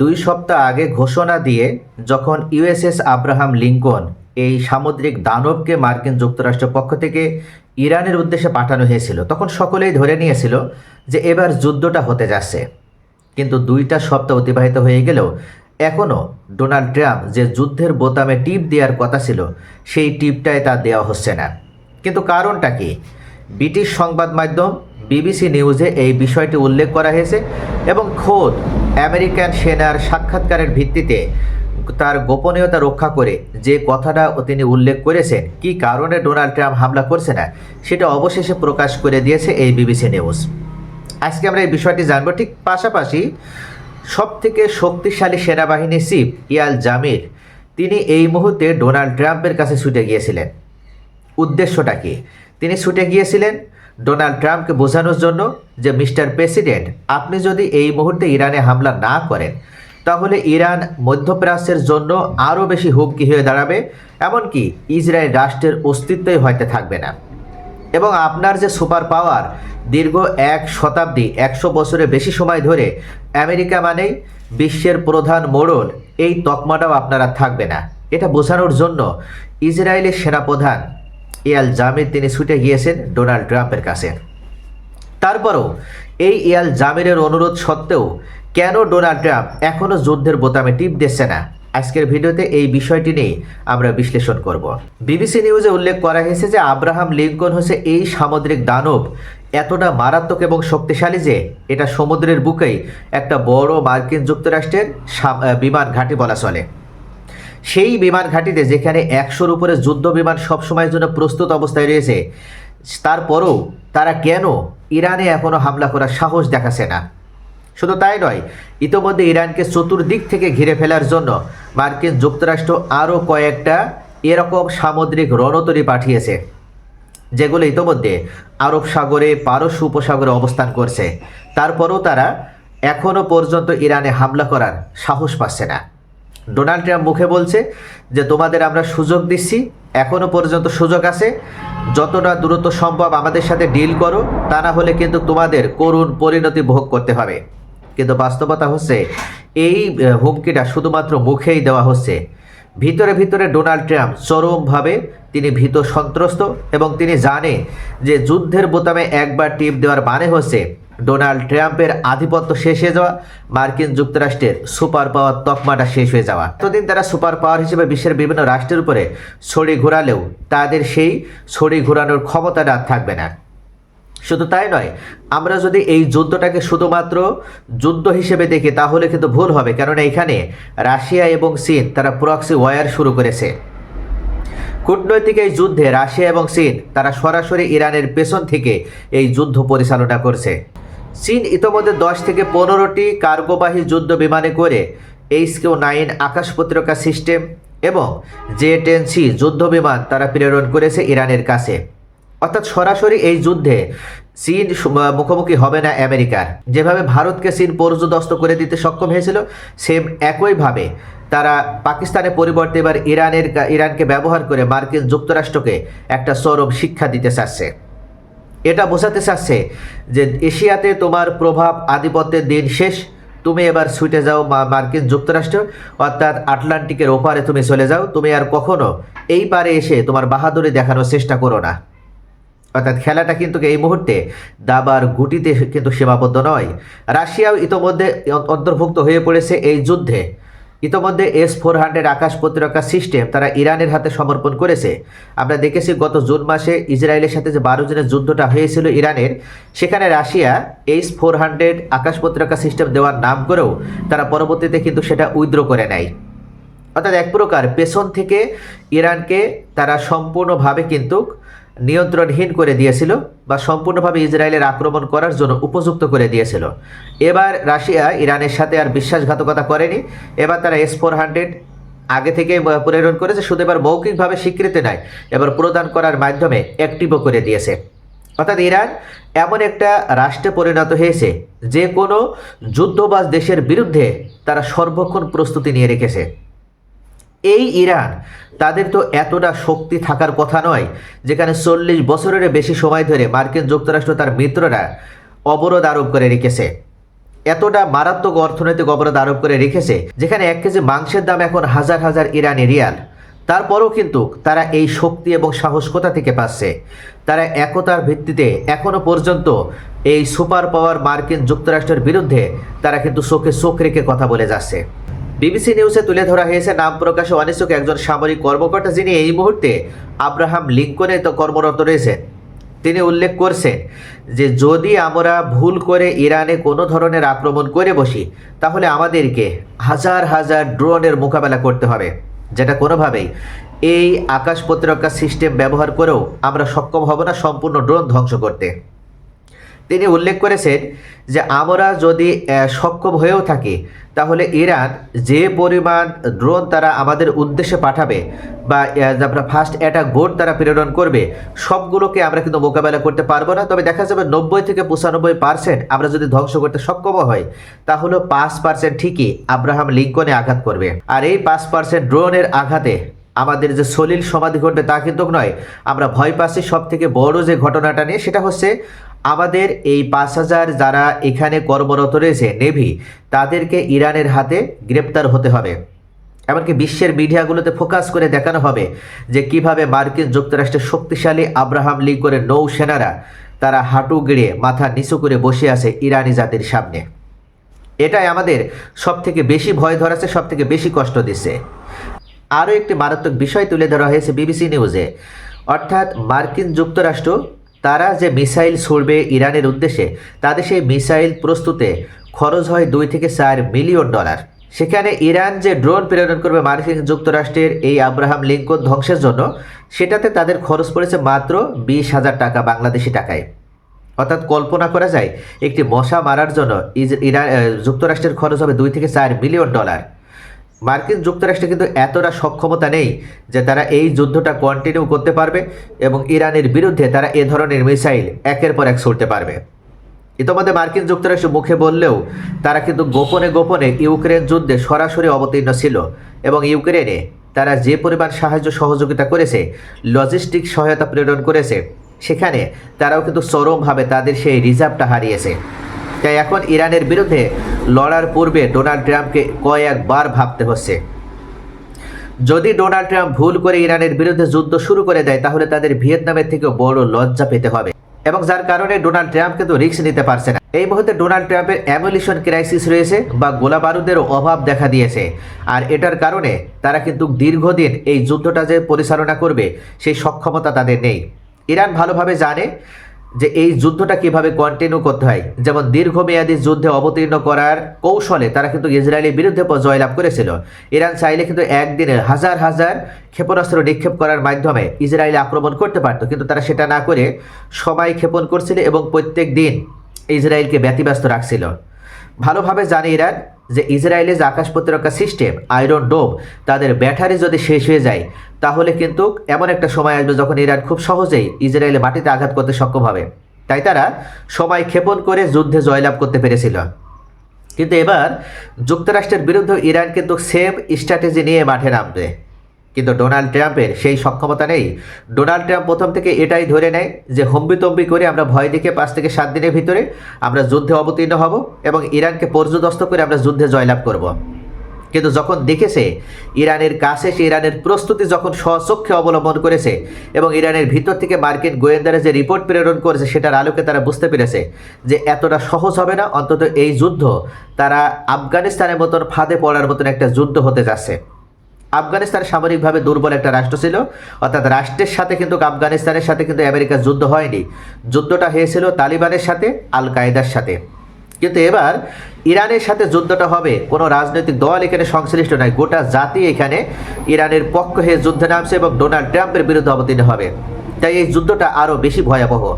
দুই সপ্তাহ আগে ঘোষণা দিয়ে যখন ইউএসএস আব্রাহাম লিঙ্কন এই সামুদ্রিক দানবকে মার্কিন যুক্তরাষ্ট্রের পক্ষ থেকে ইরানের উদ্দেশ্যে পাঠানো হয়েছিল, তখন সকলেই ধরে নিয়েছিল যে এবার যুদ্ধটা হতে যাচ্ছে। কিন্তু দুইটা সপ্তাহ অতিবাহিত হয়ে গেলেও এখনও ডোনাল্ড ট্রাম্প যে যুদ্ধের বোতামে টিপ দেওয়ার কথা ছিল, সেই টিপটাই তা দেওয়া হচ্ছে না। কিন্তু কারণটা কি? ব্রিটিশ সংবাদ মাধ্যম বিবিসি নিউজে এই বিষয়টি উল্লেখ করা হয়েছে এবং খোদ আমেরিকান সেনার সাক্ষাৎকারের ভিত্তিতে তার গোপনীয়তা রক্ষা করে যে কথাটা তিনি উল্লেখ করেছেন, কি কারণে ডোনাল্ড ট্রাম্প হামলা করছে না, সেটা অবশেষে প্রকাশ করে দিয়েছে এই বিবিসি নিউজ। আজকে আমরা এই বিষয়টি জানব ঠিক পাশাপাশি সব থেকে শক্তিশালী সেনাবাহিনী চিফ ইয়াল জামির, তিনি এই মুহূর্তে ডোনাল্ড ট্রাম্পের কাছে ছুটে গিয়েছিলেন। উদ্দেশ্যটা কি? তিনি ছুটে গিয়েছিলেন ডোনাল্ড ট্রাম্পকে বোঝানোর জন্য যে, মিস্টার প্রেসিডেন্ট, আপনি যদি এই মুহূর্তে ইরানে হামলা না করেন, তাহলে ইরান মধ্যপ্রাচ্যের জন্য আরও বেশি হুমকি হয়ে দাঁড়াবে, এমনকি ইসরায়েল রাষ্ট্রের অস্তিত্বই হয়তো থাকবে না। এবং আপনার যে সুপার পাওয়ার, দীর্ঘ এক শতাব্দী, একশো বছরের বেশি সময় ধরে আমেরিকা মানেই বিশ্বের প্রধান মোড়ল, এই তকমাটাও আপনারা থাকবে না। এটা বোঝানোর জন্য ইসরায়েলের সেনাপ্রধান ইয়াল জামির তিনি ছুটে গিয়েছেন ডোনাল্ড ট্রাম্পের কাছে। তারপরও এই ইয়াল জামিরের অনুরোধ সত্ত্বেও কেন ডোনাল্ড ট্রাম্প এখনও যুদ্ধের বোতামে টিপ দিচ্ছে না? আজকের ভিডিওতে এই বিষয়টি নিয়ে আমরা বিশ্লেষণ করব। বিবিসি নিউজে উল্লেখ করা হয়েছে যে আব্রাহাম লিঙ্কন হচ্ছে এই সামুদ্রিক দানব। এতটা মারাত্মক এবং শক্তিশালী যে এটা সমুদ্রের বুকেই একটা বড় মার্কিন যুক্তরাষ্ট্রের বিমান ঘাঁটি বলা চলে। সেই বিমান ঘাঁটিতে যেখানে একশোর উপরে যুদ্ধ বিমান সবসময়ের জন্য প্রস্তুত অবস্থায় রয়েছে, তারপরও তারা কেন ইরানে এখনও হামলা করার সাহস দেখাচ্ছে না? শুধু তাই নয়, ইতোমধ্যে ইরানকে চতুর্দিক থেকে ঘিরে ফেলার জন্য মার্কিন যুক্তরাষ্ট্র আরও কয়েকটা এরকম সামুদ্রিক রণতরী পাঠিয়েছে, যেগুলো ইতোমধ্যে আরব সাগরে, পারস্য উপসাগরে অবস্থান করছে। তারপরও তারা এখনও পর্যন্ত ইরানে হামলা করার সাহস পাচ্ছে না। ডোনাল্ড ট্রাম্প মুখে বলছে যে, তোমাদের আমরা সুযোগ দিচ্ছি। এখনও পর্যন্ত সুযোগ আছে। যতটা দ্রুত সম্ভব আমাদের সাথে ডিল করো। তা না হলে কিন্তু তোমাদের করুণ পরিণতি ভোগ করতে হবে। কিন্তু বাস্তবতা হচ্ছে, এই হুমকিটা শুধুমাত্র মুখেই দেওয়া হচ্ছে। ভিতরে ভিতরে ডোনাল্ড ট্রাম্প চরমভাবে তিনি ভীত সন্ত্রস্ত এবং তিনি জানে যে, যুদ্ধের বোতামে একবার টিপ দেওয়ার মানে হচ্ছে ডোনাল্ড ট্রাম্পের আধিপত্য শেষ হয়ে যাওয়া, মার্কিন যুক্তরাষ্ট্রের সুপার পাওয়ার তকমাটা শেষ হয়ে যাওয়া। এতদিন তারা সুপার পাওয়ার হিসেবে বিশ্বের বিভিন্ন রাষ্ট্রের উপরে ছড়ি ঘোরালেও তাদের সেই ছড়ি ঘোরানোর ক্ষমতাটা থাকবে না। শুধু তাই নয়, আমরা যদি এই যুদ্ধটাকে শুধুমাত্র যুদ্ধ হিসেবে দেখি, তাহলে কিন্তু ভুল হবে। কেননা এখানে রাশিয়া এবং চীন তারা প্রক্সি ওয়ার শুরু করেছে। কূটনৈতিক এই যুদ্ধে রাশিয়া এবং চীন তারা সরাসরি ইরানের পেছন থেকে এই যুদ্ধ পরিচালনা করছে। চীন ইতোমধ্যে দশ থেকে পনেরোটি কার্গোবাহী যুদ্ধ বিমানে করে এইচ কেউ নাইন আকাশ সিস্টেম এবং জে টেন সি যুদ্ধ বিমান তারা প্রেরণ করেছে ইরানের কাছে। অর্থাৎ সরাসরি এই যুদ্ধে চীন মুখোমুখি হবে না আমেরিকার। যেভাবে ভারতকে চীন পর্যদস্ত করে দিতে সক্ষম হয়েছিল, সেম একইভাবে তারা পাকিস্তানের পরিবর্তে এবার ইরানের ইরানকে ব্যবহার করে মার্কিন যুক্তরাষ্ট্রকে একটা চরম শিক্ষা দিতে চাচ্ছে। এটা বোঝাতে চাচ্ছে যে এশিয়াতে তোমার প্রভাব আধিপত্যের দিন শেষ। তুমি এবার ছুটে যাও মার্কিন যুক্তরাষ্ট্র, অর্থাৎ আটলান্টিকের ওপারে তুমি চলে যাও। তুমি আর কখনো এই পারে এসে তোমার বাহাদুরি দেখানোর চেষ্টা করো না। অর্থাৎ খেলাটা কিন্তু এই মুহূর্তে দাবার গুটিতে কিন্তু সীমাবদ্ধ নয়। রাশিয়াও ইতোমধ্যে অন্তর্ভুক্ত হয়ে পড়েছে এই যুদ্ধে। ইতোমধ্যে এস ফোর হান্ড্রেড আকাশ প্রতিরক্ষা সিস্টেম তারা ইরানের হাতে সমর্পণ করেছে। আমরা দেখেছি গত জুন মাসে ইসরায়েলের সাথে যে বারো জনের যুদ্ধটা হয়েছিল ইরানের, সেখানে রাশিয়া এইচ ফোর হান্ড্রেড আকাশ প্রতিরক্ষা সিস্টেম দেওয়ার নাম করেও তারা পরবর্তীতে কিন্তু সেটা উইথড্র করে নেয়। অর্থাৎ এক প্রকার পেছন থেকে ইরানকে তারা সম্পূর্ণভাবে কিন্তু নিয়ন্ত্রণহীন করে দিয়েছিল বা সম্পূর্ণভাবে ইসরায়েলের আক্রমণ করার জন্য উপযুক্ত করে দিয়েছিল। এবার রাশিয়া ইরানের সাথে আর বিশ্বাসঘাতকতা করেনি। এবার তারা এস ফোর হান্ড্রেড আগে থেকে প্রেরণ করেছে। শুধু এবার মৌখিকভাবে স্বীকৃতি নেয় এবার প্রদান করার মাধ্যমে অ্যাক্টিভও করে দিয়েছে। অর্থাৎ ইরান এমন একটা রাষ্ট্রে পরিণত হয়েছে, যে কোনো যুদ্ধবাজ দেশের বিরুদ্ধে তারা সর্বক্ষণ প্রস্তুতি নিয়ে রেখেছে। এই ইরান, তাদের তো এতটা শক্তি থাকার কথা নয়, যেখানে চল্লিশ বছরের বেশি সময় ধরে মার্কিন যুক্তরাষ্ট্র তার মিত্ররা অবরোধ আরোপ করে রেখেছে। এতটা মারাত্মক অর্থনৈতিক অবরোধ আরোপ করে রেখেছে, যেখানে এক কেজি মাংসের দাম এখন হাজার হাজার ইরানি রিয়াল। তারপরও কিন্তু তারা এই শক্তি এবং সাহস কোথা থেকে পাচ্ছে? তারা একতার ভিত্তিতে এখনও পর্যন্ত এই সুপার পাওয়ার মার্কিন যুক্তরাষ্ট্রের বিরুদ্ধে তারা কিন্তু চোখে চোখ রেখে কথা বলে যাচ্ছে। বিবিসি নিউজে তুলে ধরা হয়েছে নাম প্রকাশে অনিচ্ছুক একজন সামরিক কর্মকর্তা যিনি এই মুহূর্তে আব্রাহাম লিঙ্কনে তো কর্মরত রয়েছেন। তিনি উল্লেখ করছেন যে, যদি আমরা ভুল করে ইরানে কোনো ধরনের আক্রমণ করে বসি, তাহলে আমাদেরকে হাজার হাজার ড্রোনের মোকাবেলা করতে হবে, যেটা কোনোভাবেই এই আকাশ প্রতিরক্ষা সিস্টেম ব্যবহার করেও আমরা সক্ষম হব না সম্পূর্ণ ড্রোন ধ্বংস করতে। তিনি উল্লেখ করেছেন যে আমরা যদি সক্ষম হয়েও থাকি, তাহলে ইরান যে পরিমাণ ড্রোন তারা আমাদের উদ্দেশ্যে পাঠাবে বা আমরা ফার্স্ট অ্যাটাক বোর্ড তারা প্রেরণ করবে, সবগুলোকে আমরা কিন্তু মোকাবেলা করতে পারব না। তবে দেখা যাবে নব্বই থেকে পঁচানব্বই পার্সেন্ট আমরা যদি ধ্বংস করতে সক্ষম হয়, তাহলে পাঁচ পার্সেন্ট ঠিকই আব্রাহাম লিঙ্কনে আঘাত করবে। আর এই পাঁচ পার্সেন্ট ড্রোনের আঘাতে আমাদের যে সলিল সমাধি ঘটবে তা কিন্তু নয়, আমরা ভয় পাচ্ছি সব থেকে বড় যে ঘটনাটা নিয়ে, সেটা হচ্ছে আমাদের এই পাঁচ হাজার যারা এখানে কর্মরত রয়েছে নেভি তাদেরকে ইরানের হাতে গ্রেপ্তার হতে হবে। এমনকি বিশ্বের মিডিয়াগুলোতে ফোকাস করে দেখানো হবে যে কীভাবে মার্কিন যুক্তরাষ্ট্রের শক্তিশালী আব্রাহাম লিঙ্কনের নৌসেনারা তারা হাঁটু গেড়ে মাথা নিচু করে বসে আছে ইরানি জাতির সামনে। এটাই আমাদের সব থেকে বেশি ভয় ধরাচ্ছে সব থেকে বেশি কষ্ট দিচ্ছে। আরও একটি মারাত্মক বিষয় তুলে ধরা হয়েছে বিবিসি নিউজে। অর্থাৎ মার্কিন যুক্তরাষ্ট্র তারা যে মিসাইল ছুড়বে ইরানের উদ্দেশ্যে তাদের সেই মিসাইল প্রস্তুতে খরচ হয় দুই থেকে চার মিলিয়ন ডলার। সেখানে ইরান যে ড্রোন প্রেরণ করবে মার্কিন যুক্তরাষ্ট্রের এই আব্রাহাম লিঙ্কন ধ্বংসের জন্য, সেটাতে তাদের খরচ পড়েছে মাত্র বিশ হাজার টাকা বাংলাদেশি টাকায়। অর্থাৎ কল্পনা করা যায়, একটি মশা মারার জন্য ইরান যুক্তরাষ্ট্রের খরচ হবে দুই থেকে চার মিলিয়ন ডলার। মার্কিন যুক্তরাষ্ট্রে কিন্তু এতটা সক্ষমতা নেই যে তারা এই যুদ্ধটা কন্টিনিউ করতে পারবে এবং ইরানের বিরুদ্ধে তারা এ ধরনের মিসাইল একের পর এক ছুড়তে পারবে। ইতোমধ্যে মার্কিন যুক্তরাষ্ট্র মুখে বললেও তারা কিন্তু গোপনে গোপনে ইউক্রেন যুদ্ধে সরাসরি অবতীর্ণ ছিল এবং ইউক্রেনে তারা যে পরিমাণ সাহায্য সহযোগিতা করেছে লজিস্টিক সহায়তা প্রেরণ করেছে, সেখানে তারাও কিন্তু চরমভাবে তাদের সেই রিজার্ভটা হারিয়েছে। তাই এখন ইরানের বিরুদ্ধে লড়ার পূর্বে ডোনাল্ড ট্রাম্পকে কয়েকবার ভাবতে হচ্ছে। যদি ডোনাল্ড ট্রাম্প ভুল করে ইরানের বিরুদ্ধে যুদ্ধ শুরু করে দেয়, তাহলে তাদের ভিয়েতনামের থেকে বড় লজ্জা পেতে হবে। এবং যার কারণে ডোনাল্ড ট্রাম্প কিন্তু রিস্ক নিতে পারছে না। এই মুহূর্তে ডোনাল্ড ট্রাম্পের অ্যামুলিশন ক্রাইসিস রয়েছে বা গোলা বারুদেরও অভাব দেখা দিয়েছে। আর এটার কারণে তারা কিন্তু দীর্ঘদিন এই যুদ্ধটা যে পরিচালনা করবে, সেই সক্ষমতা তাদের নেই। ইরান ভালোভাবে জানে যে এই যুদ্ধটা কীভাবে কন্টিনিউ করতে হয়, যেমন দীর্ঘমেয়াদী যুদ্ধে অবতীর্ণ করার কৌশলে তারা কিন্তু ইসরায়েলের বিরুদ্ধে জয়লাভ করেছিল। ইরান চাইলে কিন্তু একদিনে হাজার হাজার ক্ষেপণাস্ত্র নিক্ষেপ করার মাধ্যমে ইসরায়েলে আক্রমণ করতে পারতো, কিন্তু তারা সেটা না করে সময় ক্ষেপণ করছিল এবং প্রত্যেক দিন ইসরায়েলকে ব্যতিব্যস্ত রাখছিল। ভালোভাবে জানে ইরান যে ইসরায়েলের যে আকাশ প্রতিরক্ষা সিস্টেম আয়রন ডোম তাদের ব্যাটারি যদি শেষ হয়ে যায়, তাহলে কিন্তু এমন একটা সময় আসবে যখন ইরান খুব সহজেই ইসরায়েলের মাটিতে আঘাত করতে সক্ষম হবে। তাই তারা সময় ক্ষেপণ করে যুদ্ধে জয়লাভ করতে পেরেছিল। কিন্তু এবার যুক্তরাষ্ট্রের বিরুদ্ধে ইরান কিন্তু সেম স্ট্র্যাটেজি নিয়ে মাঠে নামবে। কিন্তু ডোনাল্ড ট্রাম্পের সেই সক্ষমতা নেই। ডোনাল্ড ট্রাম্প প্রথম থেকে এটাই ধরে নেয় যে হম্বিতম্বি করে আমরা ভয় দেখে পাঁচ থেকে সাত দিনের ভিতরে আমরা যুদ্ধে অবতীর্ণ হব এবং ইরানকে পর্যদস্ত করে আমরা যুদ্ধে জয়লাভ করব। কিন্তু যখন দেখেছে ইরানের কাছে, সে ইরানের প্রস্তুতি যখন স্বচক্ষে অবলম্বন করেছে এবং ইরানের ভিতর থেকে মার্কিন গোয়েন্দারা যে রিপোর্ট প্রেরণ করেছে, সেটার আলোকে তারা বুঝতে পেরেছে যে এতটা সহজ হবে না। অন্তত এই যুদ্ধ তারা আফগানিস্তানের মতন ফাঁদে পড়ার মতন একটা যুদ্ধ হতে যাচ্ছে। আফগানিস্তান সামরিকভাবে দুর্বল একটা রাষ্ট্র ছিল। অর্থাৎ রাষ্ট্রের সাথে কিন্তু আফগানিস্তানের সাথে কিন্তু আমেরিকার যুদ্ধ হয়নি। যুদ্ধটা হয়েছিল তালিবানের সাথে আল কায়দার সাথে। কিন্তু এবার ইরানের সাথে যুদ্ধটা হবে। কোনো রাজনৈতিক দল এখানে সংশ্লিষ্ট নয় গোটা জাতি এখানে ইরানের পক্ষ হয়ে যুদ্ধে নামছে এবং ডোনাল্ড ট্রাম্পের বিরুদ্ধে অবতীর্ণ হবে। তাই এই যুদ্ধটা আরও বেশি ভয়াবহ।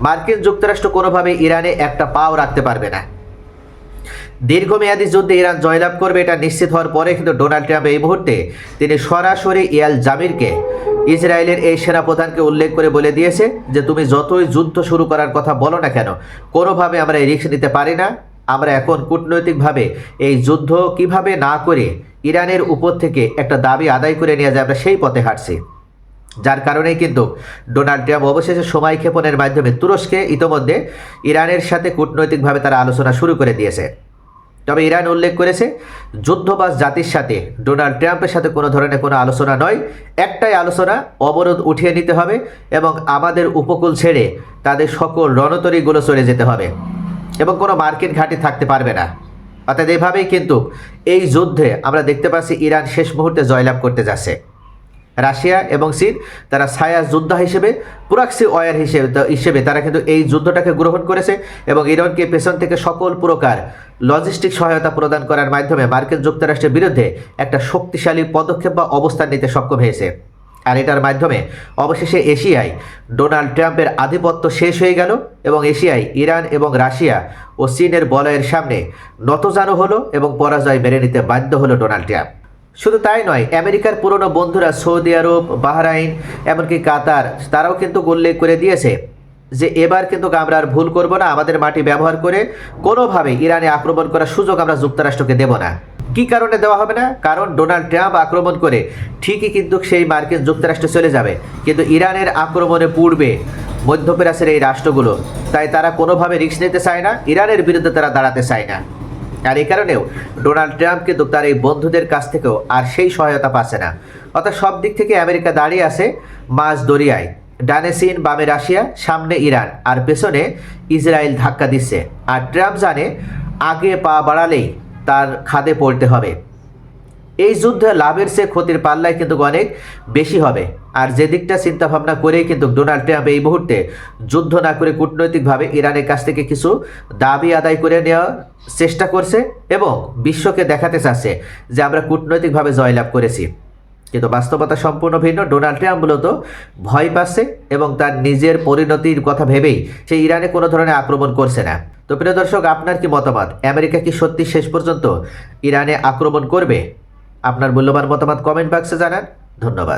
মার্কিন যুক্তরাষ্ট্র কোনোভাবে ইরানে একটা পাও রাখতে পারবে না। দীর্ঘমেয়াদী যুদ্ধে ইরান জয়লাভ করবে এটা নিশ্চিত হওয়ার পরে কিন্তু ডোনাল্ড ট্রাম্প এই মুহূর্তে তিনি সরাসরি ইয়াল জামিরকে ইসরায়েলের এই সেনাপ্রধানকে উল্লেখ করে বলে দিয়েছে যে তুমি যতই যুদ্ধ শুরু করার কথা বলো না কেন, কোনোভাবে আমরা এই রিস্ক নিতে পারি না। আমরা এখন কূটনৈতিকভাবে এই যুদ্ধ কীভাবে না করে ইরানের উপর থেকে একটা দাবি আদায় করে নিয়ে যায় আমরা সেই পথে হাঁটছি। যার কারণেই কিন্তু ডোনাল্ড ট্রাম্প অবশেষে সময় ক্ষেপণের মাধ্যমে তুরস্কে ইতোমধ্যে ইরানের সাথে কূটনৈতিকভাবে তারা আলোচনা শুরু করে দিয়েছে। তবে ইরান উল্লেখ করেছে যুদ্ধবাস জাতির সাথে, ডোনাল্ড ট্রাম্পের সাথে কোনো ধরনের কোনো আলোচনা নয়। একটাই আলোচনা, অবরোধ উঠিয়ে নিতে হবে এবং আমাদের উপকূল ছেড়ে তাদের সকল রণতরীগুলো চলে যেতে হবে এবং কোনো মার্কিন ঘাঁটি থাকতে পারবে না। অর্থাৎ এভাবেই কিন্তু এই যুদ্ধে আমরা দেখতে পাচ্ছি ইরান শেষ মুহূর্তে জয়লাভ করতে যাচ্ছে। রাশিয়া এবং চীন, তারা ছায়া যোদ্ধা হিসেবে, পুরাক্সি ওয়ার হিসেবে হিসেবে তারা কিন্তু এই যুদ্ধটাকে গ্রহণ করেছে এবং ইরানকে পেছন থেকে সকল প্রকার লজিস্টিক সহায়তা প্রদান করার মাধ্যমে মার্কিন যুক্তরাষ্ট্রের বিরুদ্ধে একটা শক্তিশালী পদক্ষেপ বা অবস্থান নিতে সক্ষম হয়েছে। আর এটার মাধ্যমে অবশেষে এশিয়ায় ডোনাল্ড ট্রাম্পের আধিপত্য শেষ হয়ে গেল এবং এশিয়ায় ইরান এবং রাশিয়া ও চীনের বলয়ের সামনে নতজানু হলো এবং পরাজয় মেনে নিতে বাধ্য হলো ডোনাল্ড ট্রাম্প। শুধু তাই নয়, আমেরিকার পুরনো বন্ধুরা সৌদি আরব, বাহরাইন, এমনকি কাতার, তারাও কিন্তু উল্লেখ করে দিয়েছে যে এবার কিন্তু আমরা আর ভুল করব না, আমাদের মাটি ব্যবহার করে কোনোভাবে ইরানে আক্রমণ করার সুযোগ আমরা যুক্তরাষ্ট্রকে দেব না। কি কারণে দেওয়া হবে না? কারণ ডোনাল্ড ট্রাম্প আক্রমণ করে ঠিকই কিন্তু সেই মার্কিন যুক্তরাষ্ট্র চলে যাবে। কিন্তু ইরানের আক্রমণে পূর্বে মধ্যপ্রাচ্যের এই রাষ্ট্রগুলো, তাই তারা কোনোভাবে রিস্ক নিতে চায় না, ইরানের বিরুদ্ধে তারা দাঁড়াতে চায় না। আর এই কারণেও ডোনাল্ড ট্রাম্প কিন্তু তার এই বন্ধুদের কাছ থেকেও আর সেই সহায়তা পাচ্ছে না। অর্থাৎ সব দিক থেকে আমেরিকা দাঁড়িয়ে আছে মাঝ দরিয়ায়। ডানে চীন, বামে রাশিয়া, সামনে ইরান আর পেছনে ইসরায়েল ধাক্কা দিচ্ছে। আর ট্রাম্প জানে আগে পা বাড়ালেই তার খাদে পড়তে হবে। এই যুদ্ধে লাভের চেয়ে ক্ষতির পাল্লায় কিন্তু অনেক বেশি হবে। আর যে দিকটা চিন্তা ভাবনা করেই কিন্তু ডোনাল্ড ট্রাম্প এই মুহূর্তে যুদ্ধ না করে কূটনৈতিকভাবে ইরানের কাছ থেকে কিছু দাবি আদায় করে নেওয়ার চেষ্টা করছে এবং বিশ্বকে দেখাতে চাচ্ছে যে আমরা কূটনৈতিকভাবে জয়লাভ করেছি। কিন্তু বাস্তবতা সম্পূর্ণ ভিন্ন। ডোনাল্ড ট্রাম্প মূলত ভয় পাচ্ছে এবং তার নিজের পরিণতির কথা ভেবেই সে ইরানে কোনো ধরনের আক্রমণ করছে না। তো প্রিয় দর্শক, আপনার কি মতামত? আমেরিকা কি সত্যি শেষ পর্যন্ত ইরানে আক্রমণ করবে? আপনার মূল্যবান মতামত কমেন্ট বক্সে জানান। ধন্যবাদ।